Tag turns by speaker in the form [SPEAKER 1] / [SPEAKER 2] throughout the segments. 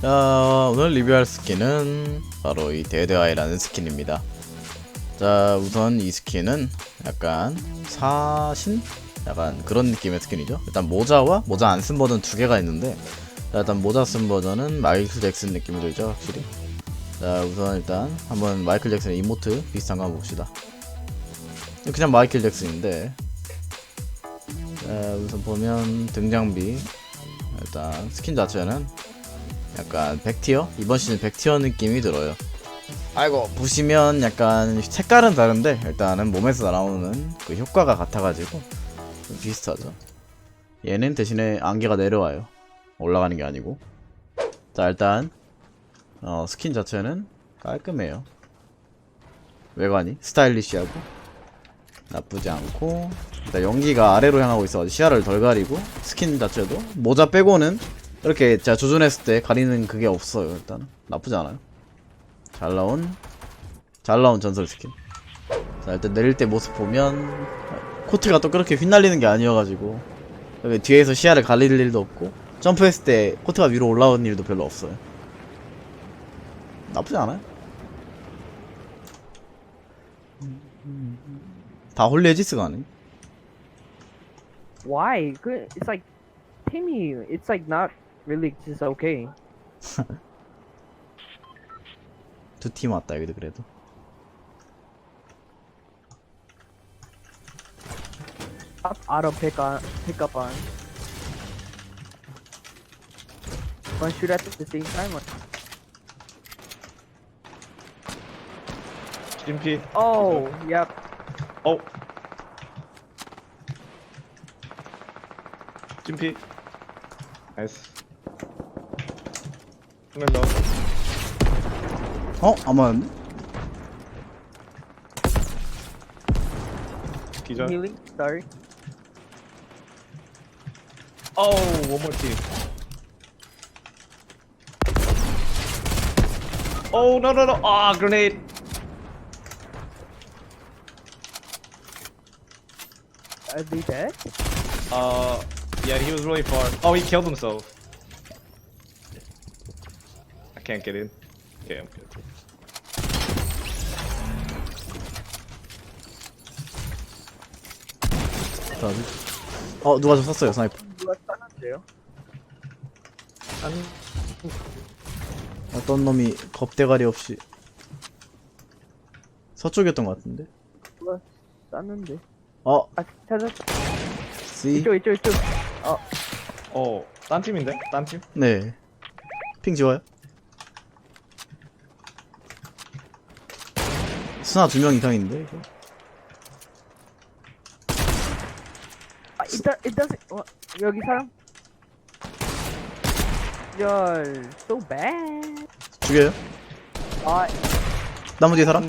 [SPEAKER 1] 자, 오늘 리뷰할 스킨은 바로 이 데드아이라는 스킨입니다. 자, 우선 이 스킨은 약간 사신? 약간 그런 느낌의 스킨이죠. 일단 모자와 모자 안 쓴 버전 두 개가 있는데, 자, 일단 모자 쓴 버전은 마이클 잭슨 느낌이 들죠, 확실히. 자, 우선 일단 한번 마이클 잭슨의 이모트 비슷한 거 한번 봅시다. 그냥 마이클 잭슨인데, 자, 우선 보면 등장비, 일단 스킨 자체는 약간 백티어? 이번 시즌 백티어 느낌이 들어요. 아이고 보시면 약간 색깔은 다른데 일단은 몸에서 나오는 그 효과가 같아가지고 좀 비슷하죠. 얘는 대신에 안개가 내려와요. 올라가는 게 아니고. 자 일단 어, 스킨 자체는 깔끔해요. 외관이 스타일리시하고 나쁘지 않고 일단 연기가 아래로 향하고 있어 시야를 덜 가리고 스킨 자체도 모자 빼고는 이렇게 제가 조준했을 때 가리는 그게 없어요 일단 나쁘지 않아요 잘 나온 잘 나온 전설 스킨 자 일단 내릴 때 모습 보면 코트가 또 그렇게 휘날리는 게 아니어가지고 여기 뒤에서 시야를 가릴 일도 없고 점프했을 때 코트가 위로 올라오는 일도 별로 없어요 나쁘지 않아요 다 홀리에지스가 아니
[SPEAKER 2] Why? Good. It's like Timmy. It's like not really just okay.
[SPEAKER 1] 두 팀 왔다 여기도 그래도
[SPEAKER 2] Up, auto pick on, pick up on. To shoot at the same time? Or...
[SPEAKER 3] 찜피
[SPEAKER 2] Oh, yep.
[SPEAKER 3] 어 찜피 나이스 한명 더.
[SPEAKER 1] 어? 안 맞았네?
[SPEAKER 3] 기절
[SPEAKER 2] Healing. Sorry.
[SPEAKER 3] 어우 원몰 팀 Oh no no no! Ah grenade!
[SPEAKER 2] Are they dead?
[SPEAKER 3] Uh yeah he was really far. Oh he killed himself. Can't get in. Okay I'm good.
[SPEAKER 1] 다들 어 누가 좀 쐈어요 스나이퍼
[SPEAKER 2] 누가 쐈는데요?
[SPEAKER 1] 어떤 놈이 겁대가리 없이 서쪽이었던 것 같은데
[SPEAKER 2] 누가 쐈는데?
[SPEAKER 1] 어
[SPEAKER 2] 아, 찾았.
[SPEAKER 1] C
[SPEAKER 2] 이쪽, 이쪽, 이쪽.
[SPEAKER 3] 어딴 팀인데? 딴 팀?
[SPEAKER 1] 네핑 지워요 스나 두 명 이상인데 이거?
[SPEAKER 2] 아, it doesn't. 어, 여기 사람? 열, so bad.
[SPEAKER 1] 죽여요?
[SPEAKER 2] 아,
[SPEAKER 1] 뒤에 사람?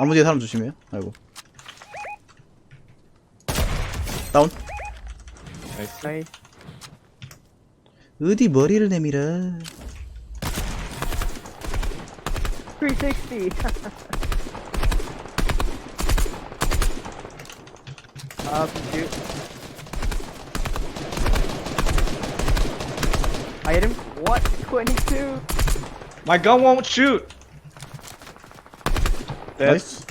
[SPEAKER 1] 나무 뒤에 사람 조심해요. 아이고. 다운
[SPEAKER 3] 나이스
[SPEAKER 2] 나이.
[SPEAKER 1] 어디 머리를 내밀어
[SPEAKER 2] 360. 아, 뷰. Item? What? 22?
[SPEAKER 3] My gun won't shoot!
[SPEAKER 1] 나이스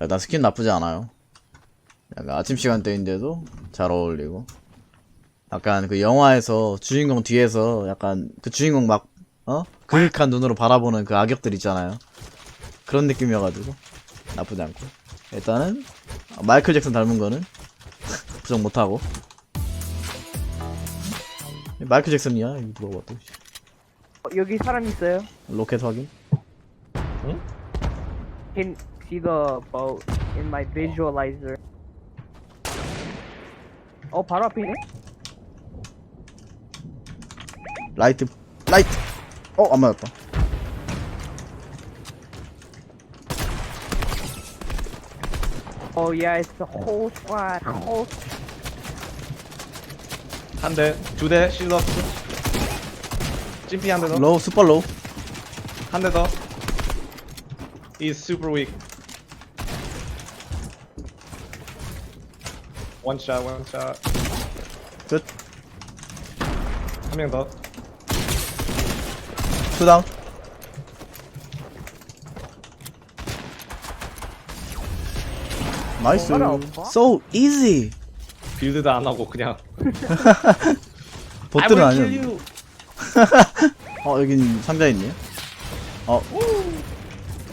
[SPEAKER 1] 일단 스킨 나쁘지 않아요 약간 아침 시간대인데도 잘 어울리고 약간 그 영화에서 주인공 뒤에서 약간 그 주인공 막 어? 그윽한 눈으로 바라보는 그 악역들 있잖아요 그런 느낌이어가지고 나쁘지 않고 일단은 마이클 잭슨 닮은 거는 부정 못하고 마이클 잭슨이야 이거 누가 봐도
[SPEAKER 2] 어, 여기 사람 있어요.
[SPEAKER 1] 로켓 확인
[SPEAKER 2] Can see the boat in my visualizer. 어, 바로 앞이네?
[SPEAKER 1] 라이트 라이트 어 안 맞았다
[SPEAKER 2] Oh yeah, it's the whole squad. Whole
[SPEAKER 3] 한 대, 두 대, 실러스. 찜피 한 대 더.
[SPEAKER 1] 로우 슈퍼 로우
[SPEAKER 3] 한 대 더. He's super weak. 원샷 원샷
[SPEAKER 1] 끝.
[SPEAKER 3] 한 명 더
[SPEAKER 1] 투다운. 나이스.
[SPEAKER 2] 어, 알아.
[SPEAKER 1] So easy.
[SPEAKER 3] 빌드도 안 하고 그냥
[SPEAKER 1] 보트는
[SPEAKER 3] I will
[SPEAKER 1] 아니야.
[SPEAKER 3] you.
[SPEAKER 1] 어 여긴 상자 있네요. 어.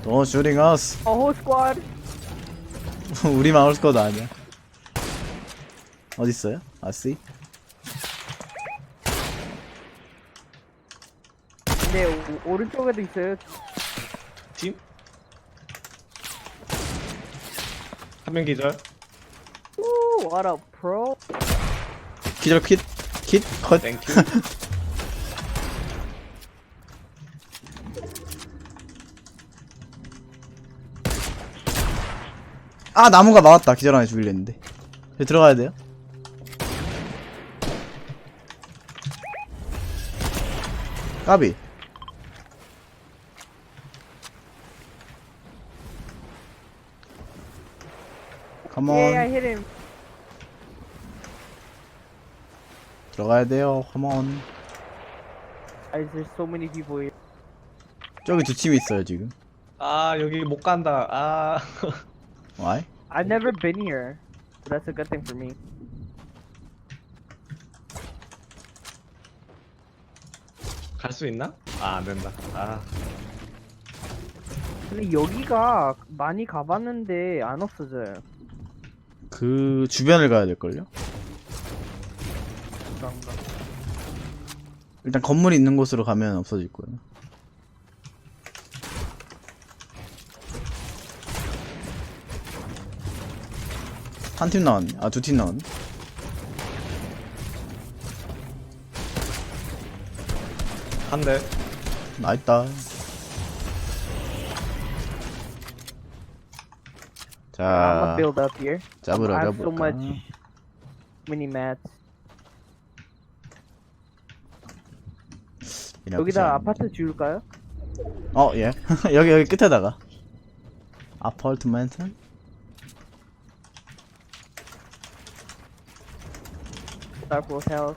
[SPEAKER 1] Don't shooting us.
[SPEAKER 2] A whole squad.
[SPEAKER 1] 우리 마을 스쿼드 아니야. 어디 있어요? 아씨.
[SPEAKER 2] 네, 오, 오른쪽에도 있어요.
[SPEAKER 3] 팀? 한 명 기절
[SPEAKER 2] 오, what up, pro?
[SPEAKER 1] 기절 킷, 킷, 컷.
[SPEAKER 3] 땡큐
[SPEAKER 1] 아 나무가 나왔다. 기절 안에. 여기 들어가야 돼요. 까비. 컴온
[SPEAKER 2] Yeah, I hit him.
[SPEAKER 1] 들어가야 돼요. 컴온.
[SPEAKER 2] Guys, there's so many people here.
[SPEAKER 1] 저기 두 팀이 있어요 지금.
[SPEAKER 3] 아 여기 못 간다 아
[SPEAKER 1] Why?
[SPEAKER 2] I've never been here. So that's a good thing for me.
[SPEAKER 3] 갈 수 있나? 아 안 된다 아
[SPEAKER 2] 근데 여기가 많이 가봤는데 안 없어져요.
[SPEAKER 1] 그 주변을 가야 될 걸요.
[SPEAKER 2] 그런가.
[SPEAKER 1] 일단 건물이 있는 곳으로 가면 없어질 거예요. 한 팀 나왔네. 아, 두 팀 나왔네.
[SPEAKER 3] 한 대
[SPEAKER 1] 나 있다.
[SPEAKER 2] I'm gonna
[SPEAKER 1] 자,
[SPEAKER 2] build up here.
[SPEAKER 1] 잡으러
[SPEAKER 2] I have so
[SPEAKER 1] 가볼까?
[SPEAKER 2] much mini mats. 여기다. 아파트 지을까요?
[SPEAKER 1] 어, 예. 여기, 여기 끝에다가. 아파트멘트?
[SPEAKER 2] Dark Hotel.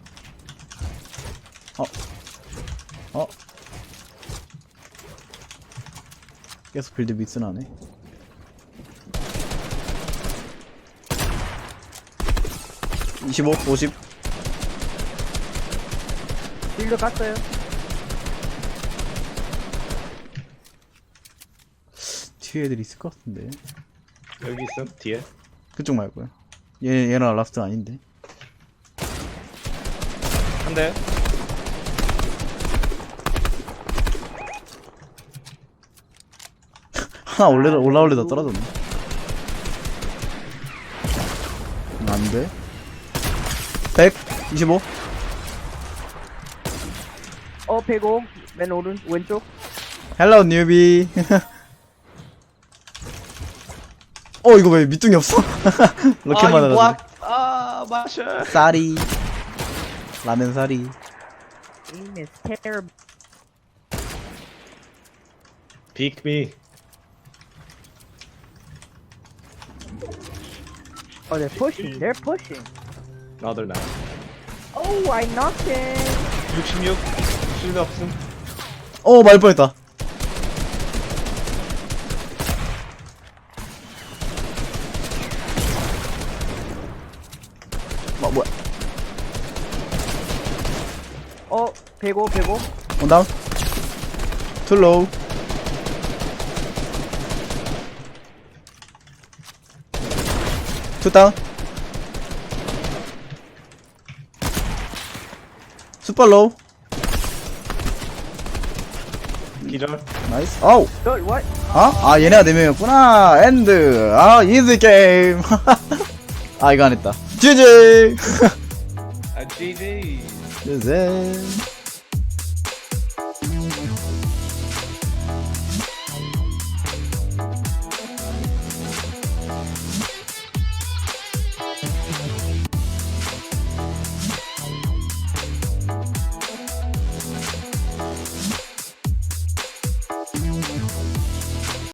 [SPEAKER 1] 어? 계속 빌드 믹스 나네. 이십오, 오십.
[SPEAKER 2] 빌드 갔어요.
[SPEAKER 1] 뒤에 애들 있을 것 같은데.
[SPEAKER 3] 여기 있음 뒤에
[SPEAKER 1] 그쪽 말고요. 얘, 얘랑 라스트 아닌데.
[SPEAKER 3] 한대
[SPEAKER 1] 하나 올래, 올라올래다 떨어졌네. 음, 안 돼. 125.
[SPEAKER 2] 어, 105. 맨 오른 왼쪽.
[SPEAKER 1] 헬로 뉴비. 어, 이거 왜 밑둥이 없어? 로켓
[SPEAKER 3] 아,
[SPEAKER 1] 맞아가지고.
[SPEAKER 3] 이거 아 마셔
[SPEAKER 1] 쌀이. 라면 쌀이.
[SPEAKER 2] Aim is terrible.
[SPEAKER 3] 빅미
[SPEAKER 2] Oh, they're pushing. They're pushing.
[SPEAKER 3] 너들 나
[SPEAKER 2] Oh, I knocked him.
[SPEAKER 3] 66 실드 없음
[SPEAKER 1] 어, 말 뻔했다. 뭐, 뭐야.
[SPEAKER 2] 어, 105, 105.
[SPEAKER 1] 온다운. 툴로우. 투 다운. 슈퍼로우.
[SPEAKER 3] 기절
[SPEAKER 1] 나이스. 아우.
[SPEAKER 2] Good, what?
[SPEAKER 1] 아? 아 얘네가 4명이었구나 엔드 아 이즈 게임 아 이거 안했다 GG
[SPEAKER 3] 아 GG
[SPEAKER 1] GG